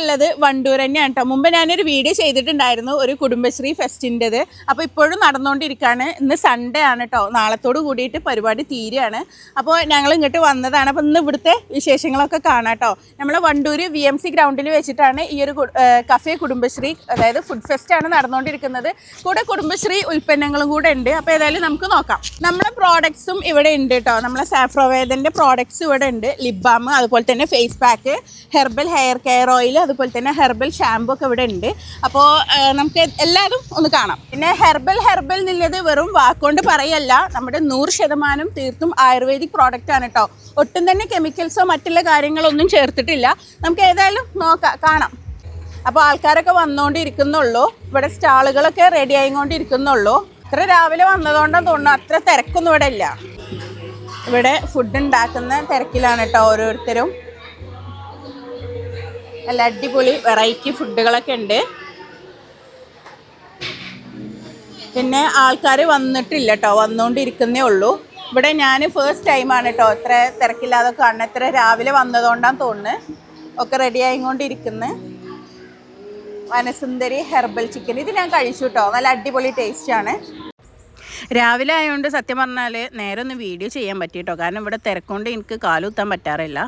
നമ്മളുള്ളത് വണ്ടൂർ തന്നെയാണ് കേട്ടോ മുമ്പ് ഞാനൊരു വീഡിയോ ചെയ്തിട്ടുണ്ടായിരുന്നു ഒരു കുടുംബശ്രീ ഫെസ്റ്റിന്റെത്. അപ്പോൾ ഇപ്പോഴും നടന്നുകൊണ്ടിരിക്കുകയാണ് ഇന്ന് സൺഡേ ആണ് കേട്ടോ നാളത്തോട് കൂടിയിട്ട് പരിപാടി തീരുകയാണ്. അപ്പോൾ ഞങ്ങൾ ഇങ്ങോട്ട് വന്നതാണ്. അപ്പോൾ ഇന്ന് ഇവിടുത്തെ വിശേഷങ്ങളൊക്കെ കാണാം കേട്ടോ നമ്മൾ വണ്ടൂർ വി എം സി ഗ്രൗണ്ടിൽ വെച്ചിട്ടാണ് ഈ ഒരു കഫേ കുടുംബശ്രീ അതായത് ഫുഡ് ഫെസ്റ്റ് ആണ് നടന്നുകൊണ്ടിരിക്കുന്നത് കൂടെ കുടുംബശ്രീ ഉൽപ്പന്നങ്ങളും കൂടെ ഉണ്ട്. അപ്പോൾ ഏതായാലും നമുക്ക് നോക്കാം. നമ്മളെ പ്രോഡക്ട്സും ഇവിടെ ഉണ്ട് കേട്ടോ നമ്മളെ സാഫ്രോവേദന്റെ പ്രോഡക്ട്സ് ഇവിടെ ഉണ്ട്. ലിപ് ബാം അതുപോലെ തന്നെ face pack herbal hair care oil അതുപോലെ തന്നെ ഹെർബൽ ഷാമ്പു ഒക്കെ ഇവിടെ ഉണ്ട്. അപ്പോൾ നമുക്ക് എല്ലാതും ഒന്ന് കാണാം. പിന്നെ ഹെർബൽ ഹെർബൽ എന്നുള്ളത് വെറും വാക്കുകൊണ്ട് പറയല്ല. നമ്മുടെ നൂറ് ശതമാനം തീർത്തും ആയുർവേദിക് പ്രോഡക്റ്റ് ആണ് കേട്ടോ ഒട്ടും തന്നെ കെമിക്കൽസോ മറ്റുള്ള കാര്യങ്ങളൊന്നും ചേർത്തിട്ടില്ല. നമുക്ക് ഏതായാലും നോക്കാം കാണാം. അപ്പോൾ ആൾക്കാരൊക്കെ വന്നുകൊണ്ടിരിക്കുന്നുള്ളൂ ഇവിടെ സ്റ്റാളുകളൊക്കെ റെഡി ആയിക്കൊണ്ടിരിക്കുന്നുള്ളൂ. അത്ര രാവിലെ വന്നതുകൊണ്ടാണ് തോന്നുന്നു അത്ര തിരക്കൊന്നും ഇവിടെ ഇല്ല. ഇവിടെ ഫുഡ് ഉണ്ടാക്കുന്ന തിരക്കിലാണ് കേട്ടോ ഓരോരുത്തരും. നല്ല അടിപൊളി വെറൈറ്റി ഫുഡുകളൊക്കെ ഉണ്ട്. പിന്നെ ആൾക്കാർ വന്നിട്ടില്ല കേട്ടോ വന്നുകൊണ്ടിരിക്കുന്നേ ഉള്ളൂ. ഇവിടെ ഞാൻ ഫസ്റ്റ് ടൈമാണ് കേട്ടോ ഇത്ര തിരക്കില്ലാതെ കാണുന്നത് ഇത്ര രാവിലെ വന്നതുകൊണ്ടാന്ന് തോന്നുന്നു. ഒക്കെ റെഡി ആയിക്കൊണ്ടിരിക്കുന്നത് വനസുന്ദരി ഹെർബൽ ചിക്കൻ ഇത് ഞാൻ കഴിച്ചു കേട്ടോ നല്ല അടിപൊളി ടേസ്റ്റാണ് രാവിലെ ആയതുകൊണ്ട് സത്യം പറഞ്ഞാൽ നേരെ ഒന്ന് വീഡിയോ ചെയ്യാൻ പറ്റി കേട്ടോ കാരണം ഇവിടെ തിരക്കൊണ്ട് എനിക്ക് കാലുത്താൻ പറ്റാറില്ല.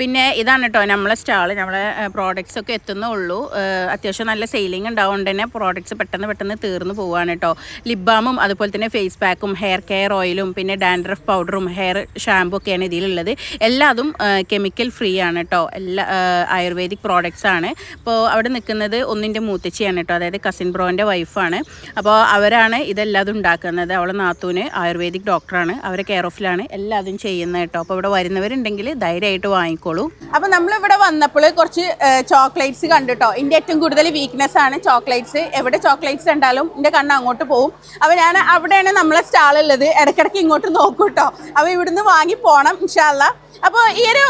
പിന്നെ ഇതാണ് കേട്ടോ നമ്മളെ സ്റ്റാൾ നമ്മളെ പ്രോഡക്റ്റ്സ് ഒക്കെ എത്തുന്നേ ഉള്ളൂ. അത്യാവശ്യം നല്ല സെയിലിംഗ് ഉണ്ടാവുകൊണ്ട് തന്നെ പ്രോഡക്റ്റ്സ് പെട്ടെന്ന് പെട്ടെന്ന് തീർന്നു പോവാണ് കേട്ടോ. ലിബാമും ബാമും അതുപോലെ തന്നെ ഫേസ് പാക്കും ഹെയർ കെയർ ഓയിലും പിന്നെ ഡാൻഡ്രഫ് പൗഡറും ഹെയർ ഷാംപൂ ഒക്കെയാണ് ഇതിലുള്ളത്. എല്ലാതും കെമിക്കൽ ഫ്രീ ആണ് കേട്ടോ. എല്ലാ ആയുർവേദിക് പ്രോഡക്റ്റ്സ് ആണ്. ഇപ്പോൾ അവിടെ നിൽക്കുന്നത് ഒന്നിന്റെ മൂത്തച്ചിയാണ് കേട്ടോ. അതായത് കസിൻ ബ്രോന്റെ വൈഫാണ് അപ്പോൾ അവരാണ് ഇതെല്ലാതും ഉണ്ടാക്കുന്നത്. അവളെ നാത്തൂന് ആയുർവേദിക് ഡോക്ടറാണ് അവരെ കെയർ ഓഫിലാണ് എല്ലാതും ചെയ്യുന്നത് കേട്ടോ. അപ്പോൾ ഇവിടെ വരുന്നവരുണ്ടെങ്കിൽ ധൈര്യമായിട്ട് വാങ്ങിക്കോളൂ. അപ്പോൾ നമ്മളിവിടെ വന്നപ്പോൾ കുറച്ച് ചോക്ലേറ്റ്സ് കണ്ടിട്ടോ? എന്റെ ഏറ്റവും കൂടുതൽ വീക്ക്നെസ് ആണ് ചോക്ലേറ്റ്സ് എവിടെ ചോക്ലേറ്റ്സ് കണ്ടാലും എന്റെ കണ്ണ് അങ്ങോട്ട് പോകും അപ്പോൾ ഞാൻ അവിടെയാണ് നമ്മളെ സ്റ്റാൾ ഉള്ളത്. ഇടയ്ക്കിടയ്ക്ക് ഇങ്ങോട്ട് നോക്കും കേട്ടോ അപ്പോൾ ഇവിടുന്ന് വാങ്ങി പോകണം ഇൻഷാല്ല അപ്പോൾ ഈ ഒരു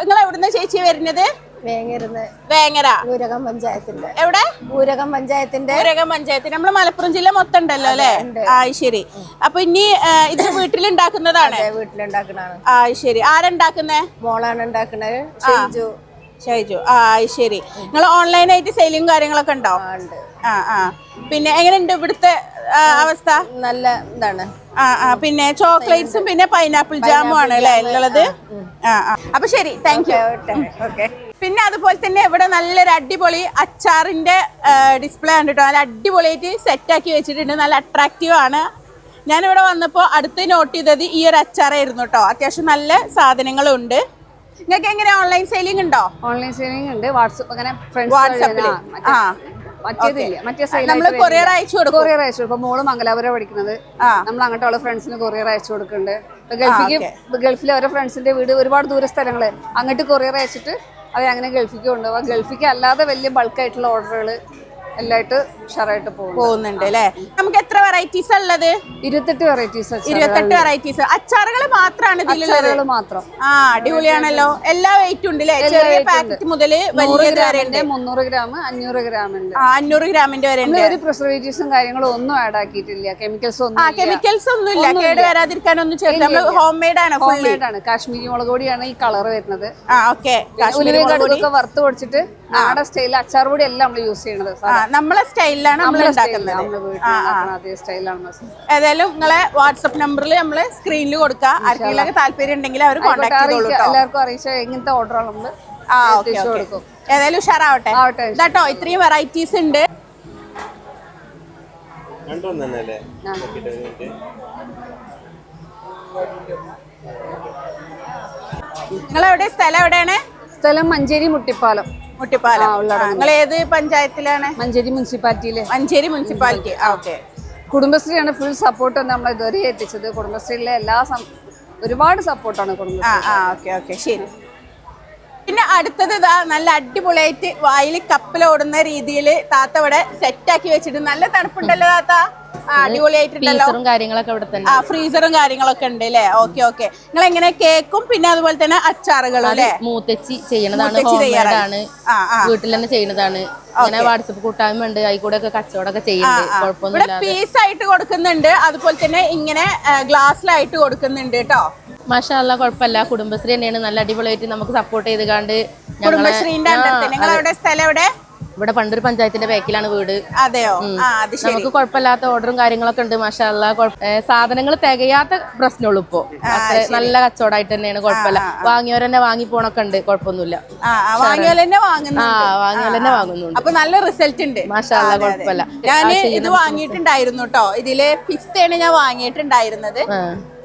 നിങ്ങൾ എവിടുന്ന് ചേച്ചി വരുന്നത്? വേങ്ങരുന്ന് വേങ്ങര. ഊരകം പഞ്ചായത്തിന്റെ. എവിടെ? ഊരകം പഞ്ചായത്തിന്റെ. ഊരകം പഞ്ചായത്ത് നമ്മൾ മലപ്പുറം ജില്ല മൊത്തം ഉണ്ടല്ലോ അല്ലേ ആ ശരി. അപ്പൊ ഇനി ഇത് വീട്ടിലുണ്ടാക്കുന്നതാണ്? വീട്ടിലുണ്ടാക്കുന്നതാണ്. ആ ശരി. ആരുണ്ടാക്കുന്നേ? മോളാണ് ഉണ്ടാക്കുന്നത്. ഷെയ്ജു ഷൈജു. ആ ശരി. നിങ്ങൾ ഓൺലൈനായിട്ട് സെയിലും കാര്യങ്ങളൊക്കെ ഉണ്ടോ? ആ, ആ പിന്നെ എങ്ങനെയുണ്ട് ഇവിടുത്തെ അവസ്ഥ? നല്ല ഇതാണ്. ആ ആ. പിന്നെ ചോക്ലേറ്റ്സും പിന്നെ പൈനാപ്പിൾ ജാമും ആണ് അല്ലേ ഉള്ളത്? ആ ആ അപ്പൊ ശരി. Thank you okay. പിന്നെ അതുപോലെ തന്നെ ഇവിടെ നല്ലൊരു അടിപൊളി അച്ചാറിന്റെ ഡിസ്പ്ലേ ആണ് കേട്ടോ നല്ല അടിപൊളിയായിട്ട് സെറ്റാക്കി വെച്ചിട്ടുണ്ട്. നല്ല അട്രാക്റ്റീവ് ആണ്. ഞാനിവിടെ വന്നപ്പോൾ അടുത്ത് നോട്ട് ചെയ്തത് ഈ ഒരു അച്ചാറായിരുന്നു കേട്ടോ അത്യാവശ്യം നല്ല സാധനങ്ങളുണ്ട്. നിങ്ങൾക്ക് എങ്ങനെ ഓൺലൈൻ സെയിലിംഗ് ഉണ്ടോ? ഓൺലൈൻ സെയിലിംഗ് ഉണ്ട്. വാട്സപ്പ് അങ്ങനെ വാട്സാപ്പിൽ ആ. കൊറിയർ അയച്ചു കൊടുക്കും. കൊറിയർ അയച്ചു കൊടുക്കും. മോൾ മംഗലാപുരം പഠിക്കുന്നത്. നമ്മൾ അങ്ങോട്ട് അവളെ ഫ്രണ്ട്സിന് കൊറിയർ അയച്ചു കൊടുക്കുന്നുണ്ട്. ഗൾഫിലെ ഓരോ ഫ്രണ്ട്സിന്റെ വീട് ഒരുപാട് ദൂര സ്ഥലങ്ങൾ. അങ്ങോട്ട് കൊറിയർ അയച്ചിട്ട് അവർ അങ്ങനെ ഗൾഫിക്ക് കൊണ്ടുപോകാം. ഗൾഫിക്ക് അല്ലാതെ വലിയ ബൾക്കായിട്ടുള്ള ഓർഡറുകൾ എല്ലായിട്ട് ഉഷാറായിട്ട് പോകും പോകുന്നുണ്ട് അല്ലേ? നമുക്ക് എത്ര വെറൈറ്റീസ് ഉള്ളത്? ഇരുപത്തെട്ട് വെറൈറ്റീസ് ഇരുപത്തെട്ട് വെറൈറ്റീസ് അച്ചാറുകൾ മാത്രമാണ് ഇതിലുള്ളത്. മാത്രം. ആ അടിപൊളിയാണല്ലോ. എല്ലാ വെയിറ്റും ഉണ്ട് അല്ലേ? ചെറിയ പാക്കറ്റ് മുതൽ വലിയത് വരെ ഉണ്ട്. മുന്നൂറ് ഗ്രാം അഞ്ഞൂറ് ഗ്രാം ഉണ്ട്. അഞ്ഞൂറ് ഗ്രാമിന്റെ വരെ ഉണ്ട്. ഒരു പ്രിസർവേറ്റീവ്സും കാര്യങ്ങളും ഒന്നും ആഡ് ആക്കിയിട്ടില്ല. കെമിക്കൽസ് ഒന്നും കെമിക്കൽസ് ഒന്നും ഇല്ല. കേട് വരാതിരിക്കാനൊന്നും ചെയ്ത് നമ്മൾ ഹോം മെയ്ഡ് ആണ് ഹോം മെയ്ഡ് ആണ്. കാശ്മീരി മുളക് പൊടിയാണ് ഈ കളർ വരുന്നത്. ആ ഓക്കെ കാശ്മീരി മുളക് പൊടി. വറുത്ത് പൊടിച്ചിട്ട് നാടൻ സ്റ്റൈലിൽ അച്ചാർ പൊടി എല്ലാം നമ്മൾ യൂസ് ചെയ്യണത് നമ്മളെ സ്റ്റൈലിലാണ് നമ്മൾ ഉണ്ടാക്കുന്നത്. ഏതായാലും നിങ്ങളെ വാട്സപ്പ് നമ്പറിൽ നമ്മൾ സ്ക്രീനിൽ കൊടുക്കുക ആർക്കെങ്കിലും താല്പര്യം ഉണ്ടെങ്കിൽ അവർ കോൺടാക്ട് ചെയ്തോളൂ. കേട്ടോ എല്ലാവർക്കും അറിയിച്ചോ എങ്ങനത്തെ ഓർഡർ നമ്മൾ ആ ഓക്കെ കൊടുക്കും. ഏതായാലും ഉഷാറാവട്ടെ. ആവട്ടെ. ഇതാട്ടോ ഇത്രയും വെറൈറ്റീസ് ഉണ്ട്. നിങ്ങളെവിടെ? സ്ഥലം എവിടെയാണ്? സ്ഥലം മഞ്ചേരി മുട്ടിപ്പാലം. മുട്ടിപ്പാലം. നിങ്ങൾ ഏത് പഞ്ചായത്തിലാണ്? മഞ്ചേരി മുനിസിപ്പാലിറ്റിയിലെ. മഞ്ചേരി മുനിസിപ്പാലിറ്റി. ആ ഓക്കെ. കുടുംബശ്രീയാണ് ഫുൾ സപ്പോർട്ട് നമ്മൾ ഇതുവരെ എത്തിച്ചത് കുടുംബശ്രീയിലെ എല്ലാ ഒരുപാട് സപ്പോർട്ടാണ് കുടുംബശ്രീ ആ ആ ഓക്കെ ഓക്കെ. ശരി. പിന്നെ അടുത്തത് ഇതാ നല്ല അടിപൊളിയായിട്ട് വായിൽ കപ്പലോടുന്ന രീതിയിൽ താത്ത ഇവിടെ സെറ്റാക്കി വെച്ചിട്ട് നല്ല തണുപ്പുണ്ടല്ലോ താത്ത? അടിപൊളിയായിട്ടുണ്ടല്ലോ. ഫ്രീസറും കാര്യങ്ങളൊക്കെ ഇവിടെ തന്നെ. ആ ഫ്രീസറും കാര്യങ്ങളൊക്കെ ഉണ്ട് അല്ലേ? Okay okay. നിങ്ങൾ എങ്ങനെ കേക്കും? പിന്നെ അതുപോലെ തന്നെ അച്ചാറുകളും അല്ലേ? മൂത്തച്ചി ചെയ്യണതാണ് ആ വീട്ടിൽ തന്നെ ചെയ്യണതാണ്. അങ്ങനെ വാട്സപ്പ് കൂട്ടായ്മ ഉണ്ട് അതിൽ കൂടെ ഒക്കെ കച്ചവടമൊക്കെ ചെയ്യുന്നുണ്ട്. ഇവിടെ പീസ് ആയിട്ട് കൊടുക്കുന്നുണ്ട്. അതുപോലെ തന്നെ ഇങ്ങനെ ഗ്ലാസ്സിലായിട്ട് കൊടുക്കുന്നുണ്ട് കേട്ടോ. മാഷാല്ല കുഴപ്പമില്ല. കുടുംബശ്രീ തന്നെയാണ് നല്ല അടിപൊളിയായിട്ട് നമുക്ക് സപ്പോർട്ട് ചെയ്ത് കണ്ട് കുടുംബശ്രീന്റെ സ്ഥലം എവിടെ? ഇവിടെ പണ്ടൊരു പഞ്ചായത്തിന്റെ ബാക്കിലാണ് വീട്. അതെയോ? നമുക്ക് കുഴപ്പമില്ലാത്ത ഓർഡറും കാര്യങ്ങളൊക്കെ ഉണ്ട് മാഷാല്ല സാധനങ്ങൾ തികയാത്ത പ്രശ്നമുള്ളൂ ഇപ്പോ. നല്ല കച്ചവടമായിട്ട് തന്നെയാണ് കുഴപ്പമില്ല. വാങ്ങിയവരെന്നെ വാങ്ങി പോണൊക്കെ ഉണ്ട് കുഴപ്പമൊന്നുമില്ല. തന്നെ വാങ്ങുന്നുണ്ട്. അപ്പൊ നല്ല റിസൾട്ട് ഉണ്ട്. മാഷാല്ല. കുഴപ്പമില്ല. ഞാൻ ഇത് വാങ്ങിയിട്ടുണ്ടായിരുന്നു കേട്ടോ. ഇതിൽ പിസ്തയാണ് ഞാൻ വാങ്ങിയിട്ടുണ്ടായിരുന്നത്.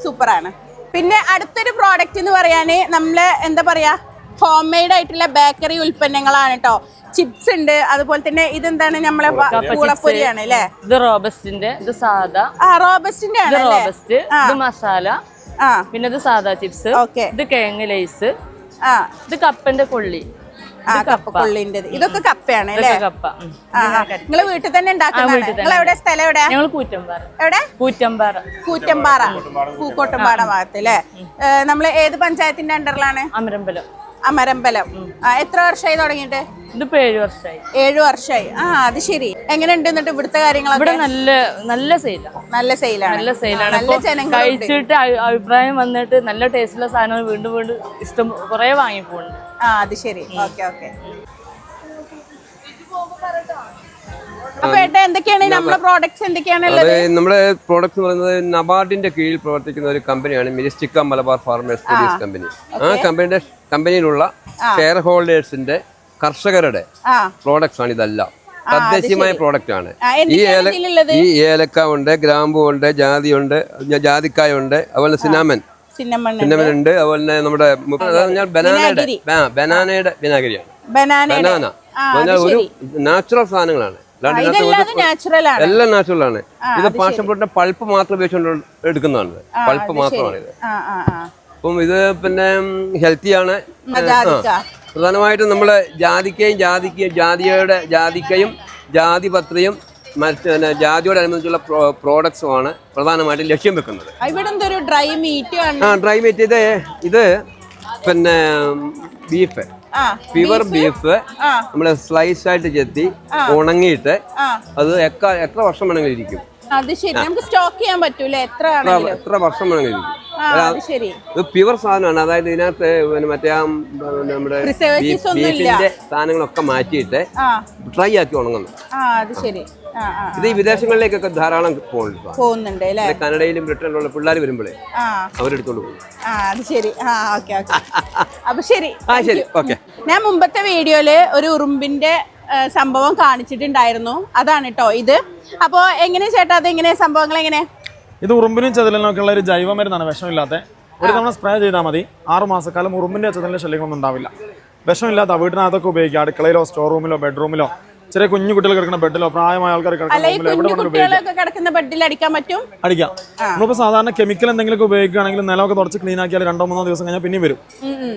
സൂപ്പറാണ് പിന്നെ അടുത്തൊരു പ്രോഡക്റ്റ് എന്ന് പറയാൻ നമ്മൾ എന്താ പറയുക ഹോം മെയ്ഡ് ആയിട്ടുള്ള ബേക്കറി ഉൽപ്പന്നങ്ങളാണ് കേട്ടോ ചിപ്സ് ഉണ്ട് അതുപോലെ തന്നെ ഇതെന്താണ് നമ്മളെ പൂളപ്പൊരിയാണ് അല്ലേ? ഇത് റോബസ്റ്റിന്റെ ഇത് സാധാ. ആ റോബസ്റ്റിന്റെ ആണ് റോബസ്റ്റ് ഇത് മസാല ആ. പിന്നെ ഇത് സാധാ ചിപ്സ് ഓക്കെ. ഇത് കിഴങ്ങ് ലൈസ് ആ. ഇത് കപ്പന്റെ കൊള്ളി. ആ കപ്പ. ഇതൊക്കെ കപ്പയാണ് അല്ലേ? കപ്പ. നിങ്ങൾ വീട്ടിൽ തന്നെ ഉണ്ടാക്കുന്നവിടെ നിങ്ങൾ എവിടെ സ്ഥലം എവിടെ? ഞങ്ങൾ കൂറ്റമ്പാറ. എവിടെ? കൂറ്റമ്പാറ. കൂറ്റമ്പാറ. പൂക്കോട്ടമ്പാറ ഭാഗത്ത് അല്ലേ? നമ്മൾ ഏത് പഞ്ചായത്തിന്റെ അണ്ടറിലാണ്? അമരമ്പലം. അമരമ്പലം എത്ര വർഷമായി തുടങ്ങിയിട്ട്? ഇതിപ്പോ ഏഴു വർഷമായി ഏഴു വർഷമായി ആ അത് ശരി. എങ്ങനെയുണ്ട് എന്നിട്ട് ഇവിടുത്തെ കാര്യങ്ങൾ ഇവിടെ നല്ല നല്ല സെയിലാണ് നല്ല സെയിലാണ്. നല്ല സെയിലാണ്. നല്ല ജനങ്ങൾ കഴിച്ചിട്ട് അഭിപ്രായം വന്നിട്ട് നല്ല ടേസ്റ്റുള്ള സാധനങ്ങൾ വീണ്ടും വീണ്ടും ഇഷ്ടം കുറെ വാങ്ങിപ്പോണ്ട് ആ അത് ശരി. Okay okay. നമ്മുടെ പ്രോഡക്ട്സ് എന്ന് പറയുന്നത് നബാർഡിന്റെ കീഴിൽ പ്രവർത്തിക്കുന്ന ഒരു കമ്പനിയാണ് മിനിസ്റ്റിക്ക മലബാർ ഫാർമേഴ്സ് പ്രൊഡ്യൂസ് കമ്പനി ആ കമ്പനിയുടെ കമ്പനിയിലുള്ള ഷെയർ ഹോൾഡേഴ്സിന്റെ കർഷകരുടെ പ്രോഡക്ട്സ് ആണ് ഇതെല്ലാം. തദ്ദേശീയമായ പ്രോഡക്റ്റ് ആണ്. ഈ ഏല ഈ ഏലക്ക ഉണ്ട് ഗ്രാമ്പു ഉണ്ട് ജാതി ഉണ്ട് ജാതിക്കായ ഉണ്ട്. അതുപോലെ സിനാമൻ സിന്നമൻ ഉണ്ട് അതുപോലെ തന്നെ നമ്മുടെ ബനാനയുടെ ബനാനയുടെ വിനാഗിരിയാണ്. ബനാന. ഒരു നാച്ചുറൽ സാധനങ്ങളാണ്. എല്ലാം നാച്ചുറൽ ആണ്. ഇത് പാഷൻ ഫ്രൂട്ടിന്റെ പൾപ്പ് മാത്രം ഉപയോഗിച്ചുകൊണ്ട് എടുക്കുന്നതാണ് പൾപ്പ് മാത്രമാണ് ഇത്. അപ്പം ഇത് പിന്നെ ഹെൽത്തിയാണ് ആണ്. പ്രധാനമായിട്ടും നമ്മൾ ജാതിക്കയും ജാതിക്കയും ജാതിയുടെ ജാതിക്കയും ജാതി പത്രയും മറ്റേ ജാതിയോട് അനുബന്ധിച്ചുള്ള ജാതിയോടനുബന്ധിച്ചുള്ള പ്രോഡക്ട്സുമാണ് പ്രധാനമായിട്ടും ലക്ഷ്യം വെക്കുന്നത്. ആ ഡ്രൈ മീറ്റ് ഇത് ഇത് പിന്നെ ബീഫ് പ്യുവർ ബീഫ്. നമ്മൾ സ്ലൈസ് ആയിട്ട് ചെത്തി ഉണങ്ങിയിട്ട് അത് എത്ര വർഷം വേണമെങ്കിലും ഇരിക്കും. അത് ശരി. നമുക്ക് സ്റ്റോക്ക് ചെയ്യാൻ പറ്റൂല? എത്ര എത്ര- വർഷം വേണമെങ്കിലും. ഇത് പ്യുവർ സാധനമാണ്. അതായത് ഇതിനകത്ത് മറ്റേ ആ നമ്മുടെ. ബീഫിന്റെ സാധനങ്ങളൊക്കെ മാറ്റിയിട്ട് ഡ്രൈ ആക്കി ഉണങ്ങുന്നു ഇത് ഈ വിദേശങ്ങളിലേക്കൊക്കെ ധാരാളം പോകുന്നുണ്ട് കനഡയിലും ബ്രിട്ടനിലുള്ള പിള്ളേർ വരുമ്പോഴേ അവരെടുത്തോണ്ട് പോകും. അപ്പൊ ശരി. ആ ശരി. ഓക്കെ. ഞാൻ മുമ്പത്തെ വീഡിയോയിൽ ഒരു ഉറുമ്പിന്റെ സംഭവം കാണിച്ചിട്ടുണ്ടായിരുന്നു. അതാണ് കേട്ടോ ഇത്. അപ്പോ എങ്ങനെ ചേട്ടാ അത് എങ്ങനെ? സംഭവങ്ങൾ എങ്ങനെ? ഇത് ഉറുമ്പിനും ചെതലിനൊക്കെ ഉള്ള ഒരു ജൈവ മരുന്നാണ് വിഷമില്ലാത്ത. ഒരു തവണ സ്പ്രേ ചെയ്താൽ മതി. ആറ് മാസക്കാലം ഉറുമ്പിന്റെ ചെതലിന്റെ ശല്യങ്ങളൊന്നും ഉണ്ടാവില്ല. വിഷമില്ലാത്ത വീടിനകത്തൊക്കെ ഉപയോഗിക്കുക. അടുക്കളയിലോ സ്റ്റോർ റൂമിലോ ബെഡ്റൂമിലോ ചെറിയ കുഞ്ഞു കുട്ടികൾ കിടക്കുന്ന ബെഡിലോ പ്രായമായ ആൾക്കാർ കിടക്കുന്ന ബെഡിൽ അടിക്കാൻ പറ്റും? അടിക്കാം. നമ്മളിപ്പോ സാധാരണ കെമിക്കൽ എന്തെങ്കിലും ഉപയോഗിക്കുകയാണെങ്കിൽ നിലമൊക്കെ തുടച്ച് ക്ലീൻ ആക്കിയാൽ രണ്ടോ മൂന്നോ ദിവസം കഴിഞ്ഞാൽ പിന്നെയും വരും.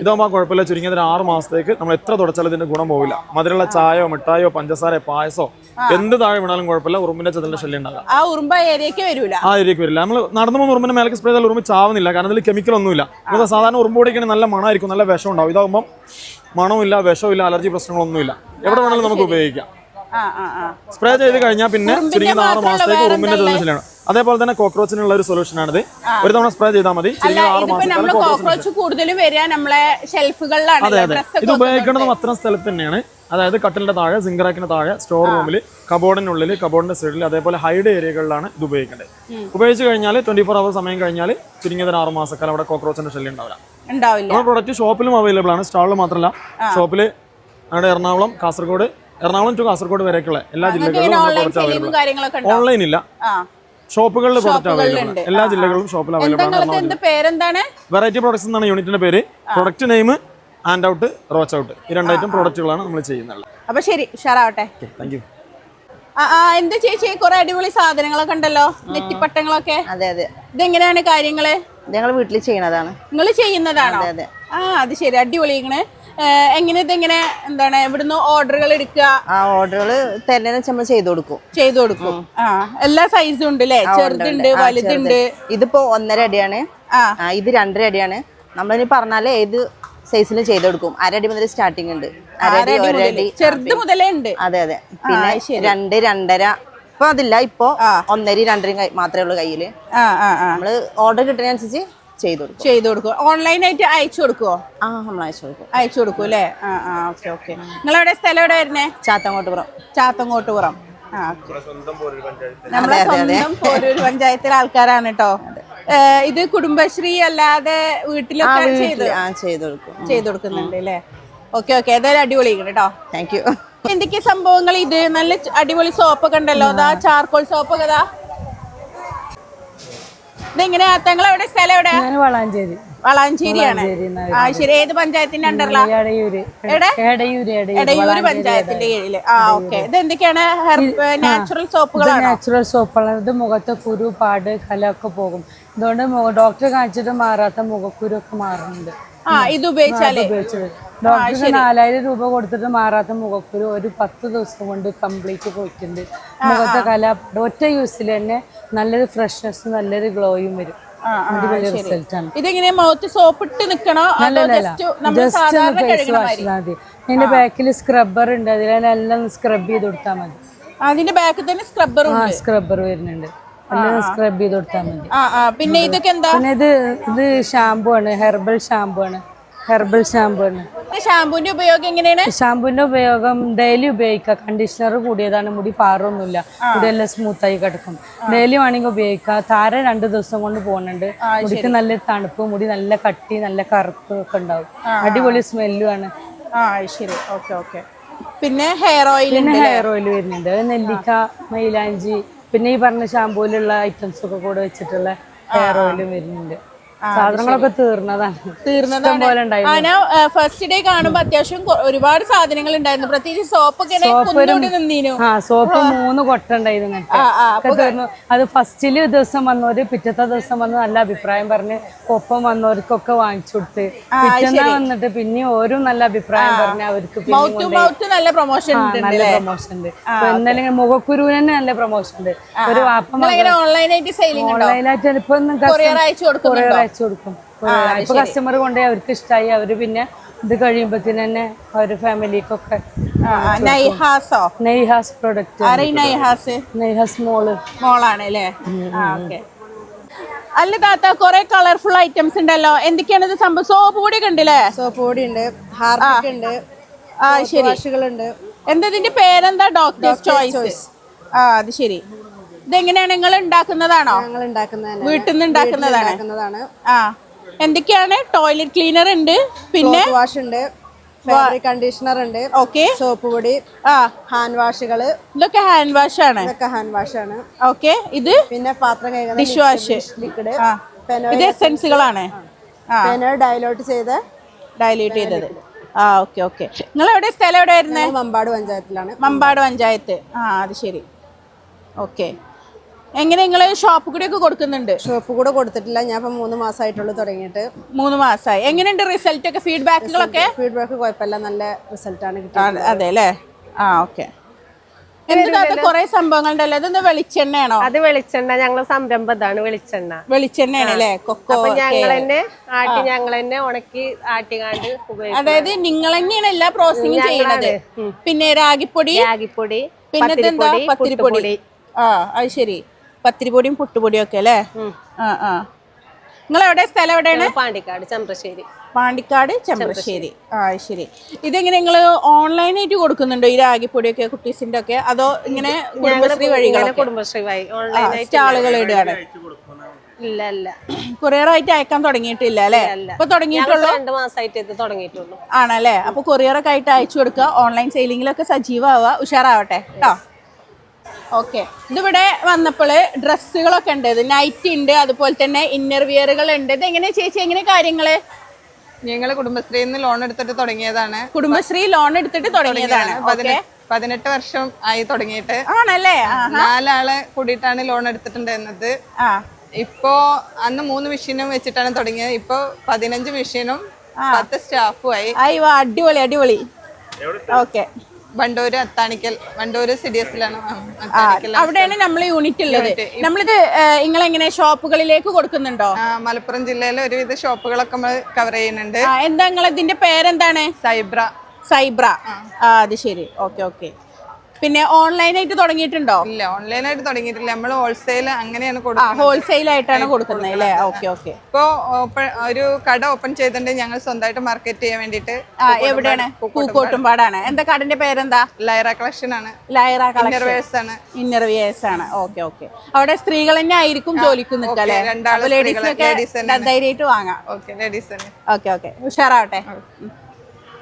ഇതാകുമ്പോൾ കുഴപ്പമില്ല. ചുരുങ്ങിയത് ഒരു ആറ് മാസത്തേക്ക് നമ്മൾ എത്ര തുടച്ചാലും ഇതിന്റെ ഗുണം പോവില്ല. മധുരമുള്ള ചായയോ മിഠായോ പഞ്ചസാര പായസോ എന്ത് താഴെ വീണാലും കുഴപ്പമില്ല. ഉറുമ്പിന്റെ ചെതലിന്റെ ശല്യം ഉണ്ടാകാം ആ ഉറുമ്പ ഏരിയക്ക് വരൂല. ആ ഏരിയക്ക് വരില്ല. നമ്മൾ നടന്നു പോകുന്ന ഉറുമ്പിന്റെ മേലേക്ക് സ്പ്രേ ചെയ്താൽ ഉറുമ്പ് ചാവുന്നില്ല. കാരണം ഇതിൽ കെമിക്കൽ ഒന്നുമില്ല. നമുക്ക് സാധാരണ ഉറുമ്പ് പൊടിക്കണേ നല്ല മണമായിരിക്കും. നല്ല വിഷം ഉണ്ടാവും ഇതാകുമ്പോൾ മണമില്ല വിഷമില്ല അലർജി പ്രശ്നങ്ങളൊന്നുമില്ല. എവിടെ വേണമെങ്കിലും നമുക്ക് ഉപയോഗിക്കാം. സ്പ്രേ ചെയ്ത് കഴിഞ്ഞാൽ പിന്നെ ഉറുമ്പിന്റെ ആറ് മാസത്തേക്ക് ഉറുമ്പിന്റെ ജലശല്യമാണ് അതേപോലെ തന്നെ കോക്രോച്ചിനുള്ള ഒരു സൊല്യൂഷൻ ആണിത്. ഒരു തവണ സ്പ്രേ ചെയ്താൽ മതി. കോക്രോച്ച് കൂടുതലും വരിക നമ്മളെ ഷെൽഫുകളിലാണ് അതെ അതെ. ഇത് ഉപയോഗിക്കേണ്ടതും അത്തരം സ്ഥലത്ത് തന്നെയാണ്. അതായത് കട്ടിലിന്റെ താഴെ സിംഗറാക്കിന്റെ താഴെ സ്റ്റോർ റൂമിൽ കബോർഡിനുള്ളിൽ കബോർഡിന്റെ സൈഡിൽ അതേപോലെ ഹൈഡ് ഏരിയകളിലാണ് ഇത് ഉപയോഗിക്കേണ്ടത്. ഉപയോഗിച്ച് കഴിഞ്ഞാൽ ട്വന്റി ഫോർ അവർ സമയം കഴിഞ്ഞാൽ ചുരുങ്ങിയത് ആറ് മാസക്കാലം അവിടെ കോക്രോച്ചിന്റെ ശല്യം ഉണ്ടാവില്ല. ഉണ്ടാവില്ല. നമ്മുടെ പ്രൊഡക്റ്റ് ഷോപ്പിലും അവൈലബിൾ ആണ്. സ്റ്റാളിൽ മാത്രമല്ല ഷോപ്പിൽ നമ്മുടെ എറണാകുളം കാസർഗോഡ് എറണാകുളം ടു കാസർഗോഡ് വരെയൊക്കെയുള്ള എല്ലാ ജില്ലകളിലും ഓൺലൈൻ പ്രൊഡക്റ്റ് കാര്യങ്ങളൊക്കെ ഉണ്ടോ? ഓൺലൈൻ ഇല്ല. ആ. ഷോപ്പുകളിൽ പ്രൊഡക്റ്റ് അവൈലബിൾ ആണ് എല്ലാ ജില്ലകളിലും ഷോപ്പിൽ അവൈലബിൾ ആണ് എന്തെങ്കിലും എന്ത് പേരെന്താണ് വെറൈറ്റി പ്രോഡക്ട്സ് എന്നാണ് യൂണിറ്റിന്റെ പേര്. Product name and outreach out ഈ രണ്ടായിട്ടും പ്രോഡക്റ്റുകളാണ് നമ്മൾ ചെയ്യുന്നത്. അപ്പൊ ശരി ഉഷാറാവട്ടെ. താങ്ക് യു ആ ആ എന്ത് ചേച്ചി കുറെ അടിപൊളി സാധനങ്ങളൊക്കെ ഉണ്ടല്ലോ? നെറ്റിപ്പട്ടങ്ങളൊക്കെ? അതെ അതെ. ഇതെങ്ങനെയാണ് കാര്യങ്ങൾ? ഞങ്ങൾ വീട്ടിൽ ചെയ്യണതാണ് നിങ്ങൾ ചെയ്യുന്നതാണ്? അതെ, അതെ. ആ അത് ശരി അടിപൊളിയാണ് എങ്ങനെ ഇതെങ്ങനെ എന്താണ് ഇവിടുന്ന് ഓർഡറുകൾ എടുക്കുക? ആ ഓർഡറുകൾ തന്നെ നമ്മൾ ചെയ്തു കൊടുക്കും. ചെയ്തു കൊടുക്കും. ആ എല്ലാ സൈസും ഉണ്ട് അല്ലേ ചെറുതുണ്ട് വലുതുണ്ട്. ഇതിപ്പോ ഒന്നര അടിയാണ്. ആ. ഇത് രണ്ടര അടിയാണ്. നമ്മളിനി പറഞ്ഞാൽ ഏത് സൈസിലും ചെയ്തു കൊടുക്കും. അരടി മുതൽ സ്റ്റാർട്ടിംഗ് ഉണ്ട്. അരടി. ഒരടി ചെറുത് മുതലേ ഉണ്ട്. അതെ അതെ. പിന്നെ രണ്ട് രണ്ടര. ഇപ്പൊ അതില്ല. ഇപ്പൊ. ഒന്നര രണ്ടരയും മാത്രമേ ഉള്ളൂ കയ്യിൽ. നമ്മൾ ഓർഡർ കിട്ടുന്നതനുസരിച്ച് ചെയ്ത് കൊടുക്കും ചെയ്തു കൊടുക്കും ഓൺലൈനായിട്ട് അയച്ചു കൊടുക്കുമോ ആ നമ്മൾ അയച്ചു കൊടുക്കും. അയച്ചു കൊടുക്കും അല്ലേ? ആ ആ ഓക്കെ ഓക്കെ. നിങ്ങളെവിടെ? സ്ഥലം എവിടെ വരുന്നേ? ചാത്തങ്കോട്ടുപുറം ചാത്തങ്കോട്ടുപുറം ആ ഓക്കെ. അതെ, അതെ. സ്വന്തം പോരൂർ പഞ്ചായത്തിലെ ആൾക്കാരാണ് കേട്ടോ ഇത് കുടുംബശ്രീ അല്ലാതെ വീട്ടിലൊക്കെ ചെയ്ത് ആ ചെയ്തു കൊടുക്കും ചെയ്തു കൊടുക്കുന്നുണ്ട് അല്ലേ? Okay okay. ഏതായാലും അടിപൊളി കേട്ടോ താങ്ക് യു. എന്തൊക്കെ സംഭവങ്ങൾ ഇത്? നല്ല അടിപൊളി സോപ്പൊക്കെ ഉണ്ടല്ലോ. അതാ ചാർക്കോൾ സോപ്പൊക്കെ ഇതാ ഇതെങ്ങനെയാ തങ്ങൾ എവിടെ? സ്ഥലം എവിടെ? ഞാൻ വളാഞ്ചേരി. വളാഞ്ചേരിയാണ്. ആ ശരി. ഏത് പഞ്ചായത്തിന്റെ അണ്ടറിലാ? എടയൂര്? എടയൂര് പഞ്ചായത്തിന്റെ കീഴിൽ. ആ ഓക്കെ. ഇത് എന്തൊക്കെയാണ്? നാച്ചുറൽ സോപ്പുകളാണോ നാച്ചുറൽ സോപ്പുകളാണ് ഇത് മുഖത്തെ കുരു പാട് കലൊക്കെ പോകും. അതുകൊണ്ട് ഡോക്ടറെ കാണിച്ചിട്ട് മാറാത്ത മുഖക്കുരു ഒക്കെ മാറുന്നുണ്ട് ആ ഇത് ഉപയോഗിച്ചാൽ. ഡോക്ടർക്ക് നാലായിരം രൂപ കൊടുത്തിട്ട് മാറാത്ത മുഖക്കുരു ഒരു പത്ത് ദിവസം കൊണ്ട് കംപ്ലീറ്റ് പോയിട്ടുണ്ട്. മുഖത്തെ കല ഒറ്റ യൂസിൽ തന്നെ നല്ലൊരു ഫ്രഷ്നെസ്സും നല്ലൊരു ഗ്ലോയും വരും. ഇതെങ്ങനെ മുഖത്ത് സോപ്പ് ഇട്ട് നിക്കണോ മതി. അതിന്റെ ബാക്കിൽ സ്ക്രബ്ബർ ഉണ്ട്. അതിലെല്ലാം സ്ക്രബ് ചെയ്ത് കൊടുത്താൽ മതി. അതിന്റെ ബാക്കിൽ തന്നെ സ്ക്രബ്ബർ സ്ക്രബ്ബർ വരുന്നുണ്ട്. സ്ക്രബ് ചെയ്ത് കൊടുത്താൽ മതി. പിന്നെ ഇതൊക്കെ എന്താ? പിന്നെ ഇത് ഇത് ഷാമ്പു ആണ്. ഹെർബൽ ഷാമ്പു ആണ്. ഹെർബൽ ഷാമ്പു ആണ്. ഷാമ്പൂന്റെ ഉപയോഗം എങ്ങനെയാണ്? ഷാമ്പുവിന്റെ ഉപയോഗം ഡെയിലി ഉപയോഗിക്കാം കണ്ടീഷണർ കൂടിയതാണ്. മുടി പാറൊന്നുമില്ല. മുടിയെല്ലാം സ്മൂത്ത് ആയി കിടക്കും. ഡെയിലി വേണമെങ്കിൽ ഉപയോഗിക്കാം താര രണ്ട് ദിവസം കൊണ്ട് പോകുന്നുണ്ട്. മുടിക്ക് നല്ല തണുപ്പ് മുടി നല്ല കട്ടി നല്ല കറുപ്പ് ഒക്കെ ഉണ്ടാവും. അടിപൊളി സ്മെല്ലും ആണ്. ആ ശരി. Okay okay. പിന്നെ ഹെയർ ഓയിൽ ഹെയർ ഓയിൽ വരുന്നുണ്ട്. നെല്ലിക്ക മൈലാഞ്ചി പിന്നെ ഈ പറഞ്ഞ ഷാമ്പൂയിലുള്ള ഐറ്റംസ് ഒക്കെ കൂടെ വെച്ചിട്ടുള്ള ഹെയർ ഓയിലും വരുന്നുണ്ട്. സാധനങ്ങളൊക്കെ തീർന്നതാണ്. തീർന്നതാണ്. പോലെ ഉണ്ടായിരുന്നു. ഫസ്റ്റ് ഡേ കാണുമ്പോ അത്യാവശ്യം കൊ- ഒരുപാട് സാധനങ്ങൾ ഉണ്ടായിരുന്നു. പ്രത്യേകിച്ച് സോപ്പൊക്കെ കുന്നുകൂടി നിന്നീനു. ആ സോപ്പ് മൂന്ന് കൊട്ട ഉണ്ടായിരുന്നു ഇങ്ങനത്തെ. ഒക്കെ തീർന്നു. അത് ഫസ്റ്റിൽ ദിവസം വന്നവര് പിറ്റത്തെ ദിവസം വന്ന് നല്ല അഭിപ്രായം പറഞ്ഞ് ഒപ്പം വന്നവർക്കൊക്കെ വാങ്ങിച്ചു കൊടുത്ത്. പിറ്റേന്ന് വന്നിട്ട് പിന്നെ ഓരോ നല്ല അഭിപ്രായം പറഞ്ഞ് അവർക്ക് പിന്നെ മൗത്ത് ടു മൗത്ത് നല്ല പ്രൊമോഷൻ ഉണ്ട് നല്ല പ്രൊമോഷൻ ഉണ്ട്. ഇപ്പൊ ഇന്നലെ മുഖക്കുരുവിന് തന്നെ നല്ല പ്രൊമോഷൻ ഉണ്ട്. ഒരു വാപ്പ നിങ്ങളെങ്ങനെ ഓൺലൈനായിട്ട് സെയിലിംഗ് ഓൺലൈനായിട്ട് ഇപ്പൊ കൊറിയർ അയച്ചു കൊടുക്കുന്നുണ്ടോ? അയച്ചു കൊടുക്കും. ഇപ്പൊ കസ്റ്റമർ കൊണ്ടുപോയി അവർക്ക് ഇഷ്ടമായി അവർ പിന്നെ ഇത് കഴിയുമ്പത്തിന് തന്നെ അവർ ഫാമിലിക്കൊക്കെ നൈഹാസോ നെയ്ഹാസ്? പ്രൊഡക്റ്റ് നൈഹാസ് നെയ്ഹാസ്? മോൾ. മോളാണ് അല്ലേ അല്ല താത്ത കൊറേ കളർഫുൾ ഐറ്റംസ് ഉണ്ടല്ലോ. എന്തൊക്കെയാണ് ഇത് സംഭവം? സോപ്പ് പൊടി ഒക്കെ ഉണ്ടല്ലേ? സോപ്പ് പൊടി ഉണ്ട് ഹാർപ്പിക് ഉണ്ട് ആ ശരി. വാഷുകളുണ്ട് എന്താ ഇതിന്റെ പേരെന്താ? ഡോക്ടേഴ്സ് ചോയ്സ് ആ അത് ശരി. ഇതെങ്ങനെയാണ് നിങ്ങൾ ഉണ്ടാക്കുന്നതാണോ? ഞങ്ങൾ ഉണ്ടാക്കുന്നതാണ്. വീട്ടിൽ നിന്ന് ഉണ്ടാക്കുന്നതാണ് ആ. എന്തൊക്കെയാണ്? ടോയ്ലറ്റ് ക്ലീനർ ഉണ്ട്. പിന്നെ? വാഷ് ഉണ്ട്. ഫാബ്രിക് കണ്ടീഷണർ ഉണ്ട്. ഓക്കെ. സോപ്പ് പൊടി. ആ. ഹാൻഡ് വാഷുകൾ ഇതൊക്കെ ഹാൻഡ് വാഷ് ആണ്. ഇതൊക്കെ ഹാൻഡ് വാഷ് ആണ്. ഓക്കെ. ഇത്? പിന്നെ പാത്രം കഴുകുന്ന ഡിഷ് വാഷ് ലിക്വിഡ് ഇത് എസെൻസുകളാണ് ഡയലോട്ട് ചെയ്ത് ഡയലൂട്ട് ചെയ്തത്. ആ ഓക്കെ ഓക്കെ. നിങ്ങൾ എവിടെ? സ്ഥലം എവിടെ വരുന്നത് മമ്പാട് പഞ്ചായത്തിലാണ്. മമ്പാട് പഞ്ചായത്ത്. ആ അത് ശരി. ഓക്കെ. എങ്ങനെ നിങ്ങൾ ഷോപ്പ് കൂടി ഒക്കെ കൊടുക്കുന്നുണ്ട്? ഷോപ്പ് കൂടെ കൊടുത്തിട്ടില്ല. ഞാൻ ഇപ്പം മൂന്ന് മാസമായിട്ടുള്ളൂ തുടങ്ങിയിട്ട്. മൂന്ന് മാസമായി എങ്ങനെയുണ്ട് റിസൾട്ട് ഒക്കെ? ഫീഡ്ബാക്കുകളൊക്കെ ഫീഡ്ബാക്ക് കുഴപ്പമില്ല. നല്ല റിസൾട്ടാണ് കിട്ടുന്നത് കിട്ടിയത്. അതെ അല്ലേ ആ ഓക്കെ കുറെ സംഭവങ്ങളുണ്ടല്ലോ ഇതെന്താ വെളിച്ചെണ്ണയാണോ? അത് വെളിച്ചെണ്ണ. ഞങ്ങളെ സംരംഭതാണ് വെളിച്ചെണ്ണ. വെളിച്ചെണ്ണയാണ് അല്ലേ? കൊക്കോ ഞങ്ങൾ തന്നെ ആട്ടി ഞങ്ങൾ തന്നെ ഉണക്കി ഉപയോഗിക്കും. അതായത് നിങ്ങൾ തന്നെയാണ് എല്ലാ പ്രോസസ്സിംഗ് ചെയ്യണത് പിന്നെ രാഗിപ്പൊടി രാഗിപ്പൊടി പിന്നെ പത്തിരിപ്പൊടി ആ അത് ശരി. പത്തിരിപ്പൊടിയും പുട്ടുപൊടിയും ഒക്കെ അല്ലേ? ആ ആ. നിങ്ങൾ എവിടെ? സ്ഥലം എവിടെയാണ്? പാണ്ടിക്കാട് ചെമ്പ്രശ്ശേരി. പാണ്ടിക്കാട് ചെമ്പ്രശ്ശേരി. ആ ശരി. ഇതെങ്ങനെ നിങ്ങൾ ഓൺലൈനായിട്ട് കൊടുക്കുന്നുണ്ടോ ഈ രാഗിപ്പൊടിയൊക്കെ കുട്ടീസിന്റെ ഒക്കെ അതോ ഇങ്ങനെ കുടുംബശ്രീ ഇങ്ങനെ കുടുംബശ്രീ വഴി സ്റ്റാളുകൾ ഇടുകയാണ്. ഇല്ല ഇല്ല. കൊറിയർ ആയിട്ട് അയക്കാൻ തുടങ്ങിയിട്ടില്ല അല്ലേ? ഇപ്പൊ തുടങ്ങിയിട്ടുള്ളൂ? രണ്ട് മാസമായിട്ട് ഇത് തുടങ്ങിയിട്ടുള്ളൂ. ആണല്ലേ? അപ്പൊ കൊറിയർ ഒക്കെ ആയിട്ട് അയച്ചു കൊടുക്കുക. ഓൺലൈൻ സെയിലിംഗിലൊക്കെ സജീവമാവുക. ഉഷാറാവട്ടെ. കേട്ടോ ഓക്കെ. ഇതിവിടെ വന്നപ്പോൾ ഡ്രസ്സുകളൊക്കെ ഉണ്ട്. ഇത് നൈറ്റ് ഉണ്ട് അതുപോലെ തന്നെ ഇന്നർ വിയറുകൾ ഉണ്ട് ഇത് എങ്ങനെയാ ചേച്ചി എങ്ങനെ കാര്യങ്ങൾ ഞങ്ങൾ കുടുംബശ്രീയിൽ നിന്ന് ലോൺ എടുത്തിട്ട് തുടങ്ങിയതാണ്. കുടുംബശ്രീ ലോൺ എടുത്തിട്ട് തുടങ്ങിയതാണ്. പതിനെട്ട് വർഷം ആയി തുടങ്ങിയിട്ട്. ആണല്ലേ? നാലാളെ കൂടിയിട്ടാണ് ലോൺ എടുത്തിട്ടുണ്ടായിരുന്നത് ആ. ഇപ്പോ അന്ന് മൂന്ന് മെഷീനും വെച്ചിട്ടാണ് തുടങ്ങിയത്. ഇപ്പോ പതിനഞ്ച് മെഷീനും പത്ത് സ്റ്റാഫും ആയി. അടിപൊളി അടിപൊളി. Okay. Wandoor Athanikkal Wandoor C D എസിലാണ് ആ അവിടെയാണ് നമ്മൾ യൂണിറ്റ് ഉള്ളത്. നമ്മളിത് നിങ്ങളെങ്ങനെ ഷോപ്പുകളിലേക്ക് കൊടുക്കുന്നുണ്ടോ? മലപ്പുറം ജില്ലയിലെ ഒരുവിധ ഷോപ്പുകളൊക്കെ നമ്മൾ കവർ ചെയ്യുന്നുണ്ട്. എന്താ നിങ്ങൾ ഇതിന്റെ പേരെന്താണ്? സൈബ്ര. സൈബ്ര. ആ അത് ശരി. Okay okay. പിന്നെ ഓൺലൈനായിട്ട് തുടങ്ങിയിട്ടുണ്ടോ? ഇല്ല ഓൺലൈനായിട്ട് തുടങ്ങിയിട്ടില്ല. നമ്മൾ ഹോൾസെയിൽ അങ്ങനെയാണ് കൊടുക്കുന്നത്. ഹോൾസെയിൽ ആയിട്ടാണ് കൊടുക്കുന്നത് അല്ലേ? Okay okay. ഇപ്പോ ഒരു കട ഓപ്പൺ ചെയ്തിട്ടുണ്ട്. ഞങ്ങൾ സ്വന്തമായിട്ട് മാർക്കറ്റ് ചെയ്യാൻ വേണ്ടിട്ട് എവിടെയാണ്? പൂക്കോട്ടുംപാടാണ്. എന്താ കടന്റെ പേരെന്താ? ലൈറ കളക്ഷൻ ആണ് ലൈറ കളക്ഷൻ. ഇന്നർവേഴ്സ് ആണ്. ഇന്നർവിയേഴ്സ് ആണ്. Okay okay. അവിടെ സ്ത്രീകൾ തന്നെ ആയിരിക്കും ജോലിക്ക് സ്ത്രീകൾ, ലേഡീസിനൊക്കെ. ധൈര്യമായിട്ട് വാങ്ങാം. Okay ladies okay okay. ഉഷാറാവട്ടെ.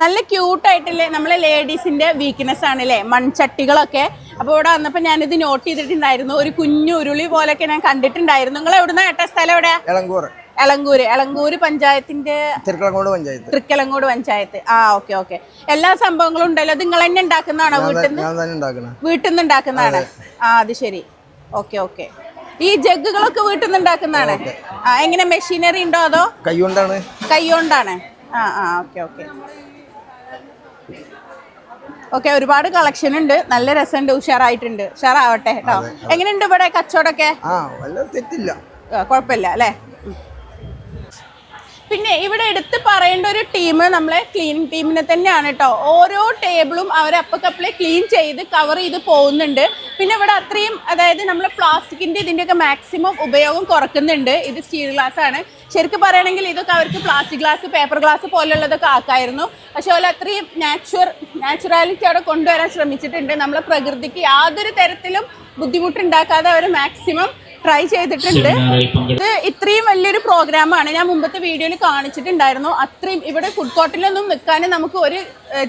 നല്ല ക്യൂട്ടായിട്ടില്ലേ നമ്മളെ ലേഡീസിന്റെ വീക്ക്നെസ് ആണ് അല്ലേ മൺചട്ടികളൊക്കെ. അപ്പോൾ ഇവിടെ വന്നപ്പോൾ ഞാനിത് നോട്ട് ചെയ്തിട്ടുണ്ടായിരുന്നു. ഒരു കുഞ്ഞു ഉരുളി പോലൊക്കെ ഞാൻ കണ്ടിട്ടുണ്ടായിരുന്നു. നിങ്ങൾ എവിടുന്ന? ഏട്ടാ സ്ഥലം എവിടെ എളങ്കൂർ എളങ്കൂര്. എളങ്കൂര് പഞ്ചായത്തിന്റെ തിരുക്കളങ്കോട് പഞ്ചായത്ത്. തൃക്കലങ്കോട് പഞ്ചായത്ത്. ആ ഓക്കെ ഓക്കെ എല്ലാ സംഭവങ്ങളും ഉണ്ടല്ലോ? നിങ്ങൾ തന്നെ ഉണ്ടാക്കുന്നതാണോ വീട്ടിൽ നിന്ന്? വീട്ടിൽ നിന്ന് ഉണ്ടാക്കുന്നതാണ്. ആ അത് ശരി. ഓക്കെ ഓക്കെ ഈ ജഗ്ഗുകളൊക്കെ വീട്ടിൽ നിന്ന് ഉണ്ടാക്കുന്നതാണ്? ആ എങ്ങനെ? മെഷീനറി ഉണ്ടോ അതോ? കൈ കൊണ്ടാണ് കൈകൊണ്ടാണ്. ആ ആ ഓക്കെ ഓക്കെ ഓക്കെ ഒരുപാട് കളക്ഷൻ ഉണ്ട്. നല്ല രസമുണ്ട് ഉഷാറായിട്ടുണ്ട്. ഉഷാറാവട്ടെ കേട്ടോ. എങ്ങനെയുണ്ട് ഇവിടെ കച്ചവടമൊക്കെ? തെറ്റില്ല. കുഴപ്പമില്ല അല്ലേ? പിന്നെ ഇവിടെ എടുത്ത് പറയേണ്ട ഒരു ടീം നമ്മളെ ക്ലീനിങ് ടീമിനെ തന്നെയാണ് കേട്ടോ. ഓരോ ടേബിളും അവർ അപ്പക്കപ്പിളെ ക്ലീൻ ചെയ്ത് കവർ ചെയ്ത് പോകുന്നുണ്ട്. പിന്നെ ഇവിടെ അത്രയും അതായത് നമ്മൾ പ്ലാസ്റ്റിക്കിന്റെ ഇതിന്റെയൊക്കെ മാക്സിമം ഉപയോഗം കുറക്കുന്നുണ്ട്. ഇത് സ്റ്റീൽ ഗ്ലാസ് ആണ്. ശരിക്കും പറയുകയാണെങ്കിൽ ഇതൊക്കെ അവർക്ക് പ്ലാസ്റ്റിക് ഗ്ലാസ് പേപ്പർ ഗ്ലാസ് പോലുള്ളതൊക്കെ ആക്കായിരുന്നു. പക്ഷെ അതുപോലെ അത്രയും നാച്ചുറൽ നാച്ചുറാലിറ്റി അവിടെ കൊണ്ടുവരാൻ ശ്രമിച്ചിട്ടുണ്ട്. നമ്മളെ പ്രകൃതിക്ക് യാതൊരു തരത്തിലും ബുദ്ധിമുട്ടുണ്ടാക്കാതെ അവർ മാക്സിമം ട്രൈ ചെയ്തിട്ടുണ്ട്. ഇത് ഇത്രയും വലിയൊരു പ്രോഗ്രാമാണ് ഞാൻ മുമ്പത്തെ വീഡിയോയിൽ കാണിച്ചിട്ടുണ്ടായിരുന്നു. അത്രയും ഇവിടെ ഫുഡ് കോർട്ടിലൊന്നും നിൽക്കാൻ നമുക്ക് ഒരു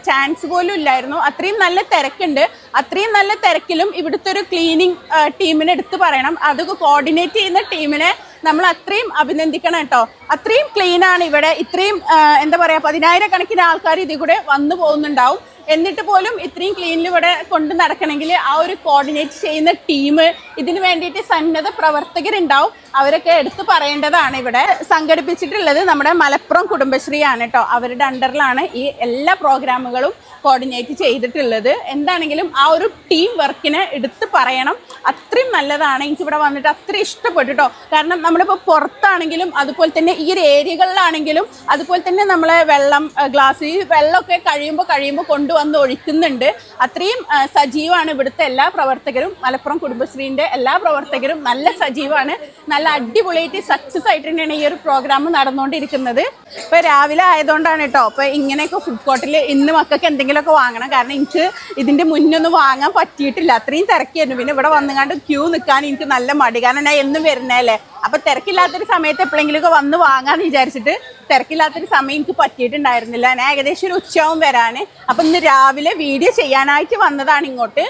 ചാൻസ് പോലും ഇല്ലായിരുന്നു. അത്രയും നല്ല തിരക്കുണ്ട്. അത്രയും നല്ല തിരക്കിലും ഇവിടുത്തെ ഒരു ക്ലീനിങ് ടീമിനെ എടുത്ത് പറയണം. അതൊക്കെ കോർഡിനേറ്റ് ചെയ്യുന്ന ടീമിനെ നമ്മൾ അത്രയും അഭിനന്ദിക്കണം കേട്ടോ. അത്രയും ക്ലീൻ ആണ് ഇവിടെ. ഇത്രയും എന്താ പറയുക പതിനായിരക്കണക്കിന് ആൾക്കാർ ഇതിൽ കൂടെ വന്നു പോകുന്നുണ്ടാവും. എന്നിട്ട് പോലും ഇത്രയും ക്ലീനിൽ ഇവിടെ കൊണ്ട് നടക്കണമെങ്കിൽ ആ ഒരു കോർഡിനേറ്റ് ചെയ്യുന്ന ടീം ഇതിന് വേണ്ടിയിട്ട് സന്നദ്ധ പ്രവർത്തകരുണ്ടാവും. അവരൊക്കെ എടുത്തു പറയേണ്ടതാണ് ഇവിടെ. സംഘടിപ്പിച്ചിട്ടുള്ളത് നമ്മുടെ മലപ്പുറം കുടുംബശ്രീയാണ് കേട്ടോ. അവരുടെ അണ്ടറിലാണ് ഈ എല്ലാ പ്രോഗ്രാമുകളും കോർഡിനേറ്റ് ചെയ്തിട്ടുള്ളത്. എന്താണെങ്കിലും ആ ഒരു ടീം വർക്കിനെ എടുത്ത് പറയണം. അത്രയും നല്ലതാണ്. എനിക്ക് ഇവിടെ വന്നിട്ട് അത്രയും ഇഷ്ടപ്പെട്ടു കാരണം നമ്മളിപ്പോൾ പുറത്താണെങ്കിലും അതുപോലെ തന്നെ ഈ ഒരു ഏരിയകളിലാണെങ്കിലും അതുപോലെ തന്നെ നമ്മളെ വെള്ളം ഗ്ലാസ് ഈ വെള്ളമൊക്കെ കഴിയുമ്പോൾ കഴിയുമ്പോൾ കൊണ്ടുവന്ന് ഒഴിക്കുന്നുണ്ട്. അത്രയും സജീവമാണ് ഇവിടുത്തെ എല്ലാ പ്രവർത്തകരും മലപ്പുറം കുടുംബശ്രീന്റെ എല്ലാ പ്രവർത്തകരും നല്ല സജീവമാണ്. നല്ല അടിപൊളിയായിട്ട് സക്സസ് ആയിട്ട് തന്നെയാണ് ഈ ഒരു പ്രോഗ്രാം നടന്നുകൊണ്ടിരിക്കുന്നത്. ഇപ്പോൾ രാവിലെ ആയതുകൊണ്ടാണ് കേട്ടോ. അപ്പോൾ ഇങ്ങനെയൊക്കെ ഫുഡ് കോർട്ടിൽ ഇന്ന് മക്കൾക്ക് എന്തെങ്കിലുമൊക്കെ വാങ്ങണം. കാരണം എനിക്ക് ഇതിന്റെ മുന്നൊന്നും വാങ്ങാൻ പറ്റിയിട്ടില്ല. അത്രയും തിരക്കിയായിരുന്നു പിന്നെ ഇവിടെ വന്നുകൊണ്ട് ക്യൂ നിൽക്കാൻ എനിക്ക് നല്ല മടി. കാരണം ഞാൻ എന്നും വരുന്നതല്ലേ. അപ്പോൾ തിരക്കില്ലാത്തൊരു സമയത്ത് എപ്പോഴെങ്കിലുമൊക്കെ വന്ന് വാങ്ങാമെന്ന് വിചാരിച്ചിട്ട് തിരക്കില്ലാത്തൊരു സമയം എനിക്ക് പറ്റിയിട്ടുണ്ടായിരുന്നില്ല. ഞാൻ ഏകദേശം ഒരു ഉച്ചയാവും വരാൻ അപ്പം ഇന്ന് രാവിലെ വീഡിയോ ചെയ്യാനായിട്ട് വന്നതാണ് ഇങ്ങോട്ട്.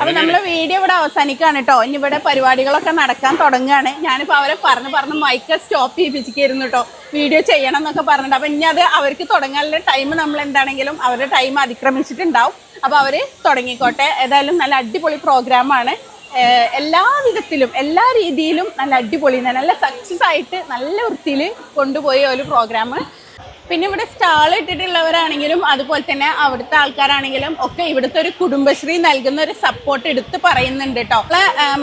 അപ്പൊ നമ്മൾ വീഡിയോ ഇവിടെ അവസാനിക്കാണ് കേട്ടോ ഇനി ഇവിടെ പരിപാടികളൊക്കെ നടക്കാൻ തുടങ്ങുകയാണ്. ഞാനിപ്പോ അവരെ പറഞ്ഞു പറഞ്ഞ് മൈക്ക് സ്റ്റോപ്പ് ചെയ്യിപ്പിച്ചിരുന്നു കേട്ടോ വീഡിയോ ചെയ്യണം എന്നൊക്കെ പറഞ്ഞിട്ട്. അപ്പൊ ഇനി അത് അവർക്ക് തുടങ്ങാനുള്ള ടൈം നമ്മൾ എന്താണെങ്കിലും അവരുടെ ടൈം അതിക്രമിച്ചിട്ടുണ്ടാവും. അപ്പൊ അവർ തുടങ്ങിക്കോട്ടെ. ഏതായാലും നല്ല അടിപൊളി പ്രോഗ്രാമാണ് എല്ലാ വിധത്തിലും എല്ലാ രീതിയിലും നല്ല അടിപൊളി നല്ല സക്സസ് ആയിട്ട് നല്ല വൃത്തിയിൽ കൊണ്ടുപോയ ഒരു പ്രോഗ്രാം പിന്നെ ഇവിടെ സ്റ്റാൾ ഇട്ടിട്ടുള്ളവരാണെങ്കിലും അതുപോലെ തന്നെ അവിടുത്തെ ആൾക്കാരാണെങ്കിലും ഒക്കെ ഇവിടുത്തെ ഒരു കുടുംബശ്രീ നൽകുന്ന ഒരു സപ്പോർട്ട് എടുത്ത് പറയുന്നുണ്ട് കേട്ടോ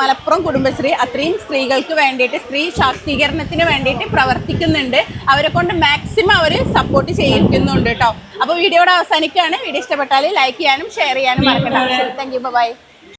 മലപ്പുറം കുടുംബശ്രീ അത്രയും സ്ത്രീകൾക്ക് വേണ്ടിയിട്ട് സ്ത്രീ ശാക്തീകരണത്തിന് വേണ്ടിയിട്ട് പ്രവർത്തിക്കുന്നുണ്ട്. അവരെ കൊണ്ട് മാക്സിമം അവർ സപ്പോർട്ട് ചെയ്യിക്കുന്നുണ്ട് കേട്ടോ അപ്പോൾ വീഡിയോയുടെ അവസാനിക്കുകയാണ്. വീഡിയോ ഇഷ്ടപ്പെട്ടാൽ ലൈക്ക് ചെയ്യാനും ഷെയർ ചെയ്യാനും മറക്കണ്ട. Thank you by